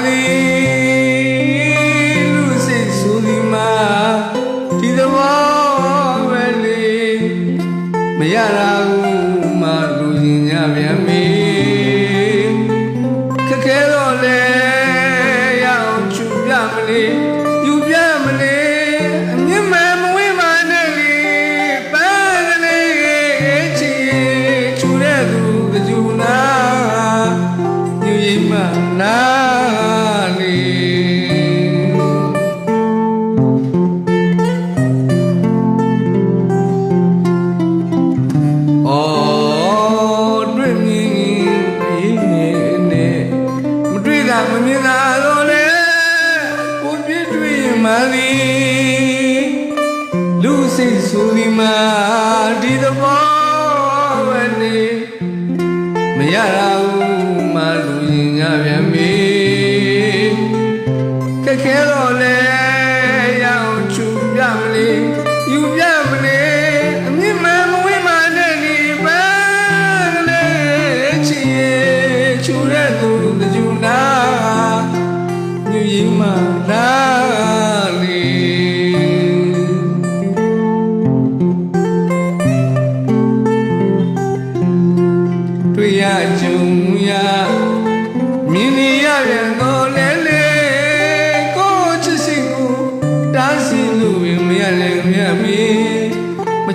Ali. မြင်သာတော့လေကိုပြည့်တွေ့မှန်သည်လူစိတ်ဆိုသည်မှာဒီသဘောဝနေမရတာဘူးမလူရင်ရပြန်ပြီခက်ခဲတော့လေရအောင်ချူပြမလေး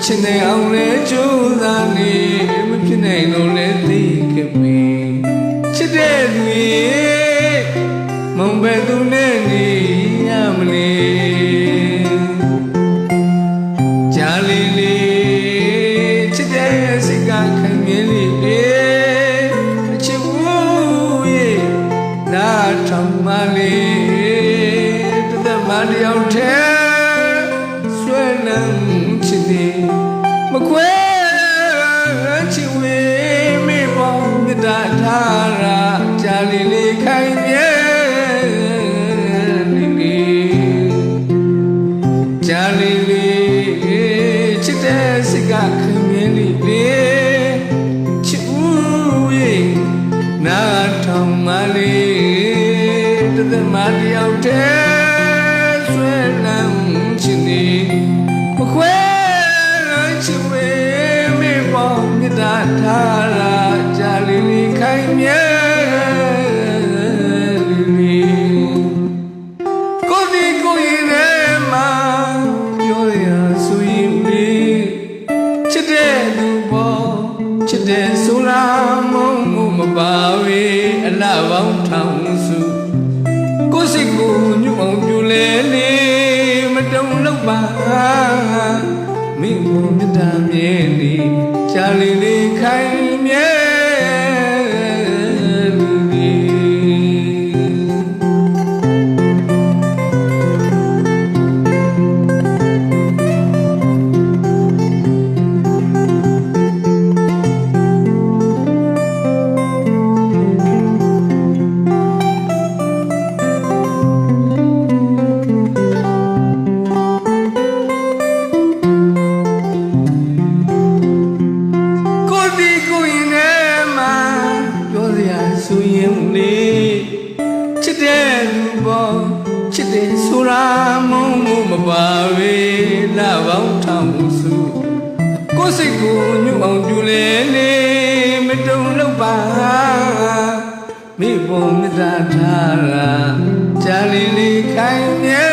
ချင်နိုင်အောင်လဲကြိုးစားနေမဖြစ်နိုင်လို့လဲသိခဲ့ပြီချစ်တဲ့သူရဲ့မုံပဲသူနဲ့နေရမလဲကြားလေးလေးချစ်တဲ့စိတ်ကခံမြင်လေးပြေချစ်ဘူးရဲ့နာထောင်မလေးတသက်မတယောက်ထဲဆွဲနှံ စ်သည်မခွဲချင်ဝေမေမောမြတ်တာထားရာ ချစ်တဲ့ဆိုရာမုံမှုမပါဝေ ပါ၍လပေါင်းထောင်စုကိုယ်စိတ်ကိုညှို့အောင်ပြုလေလေမတုံလောက်ပါမိဘမေတ္တာထားတာချာလီလီခိုင်မြဲ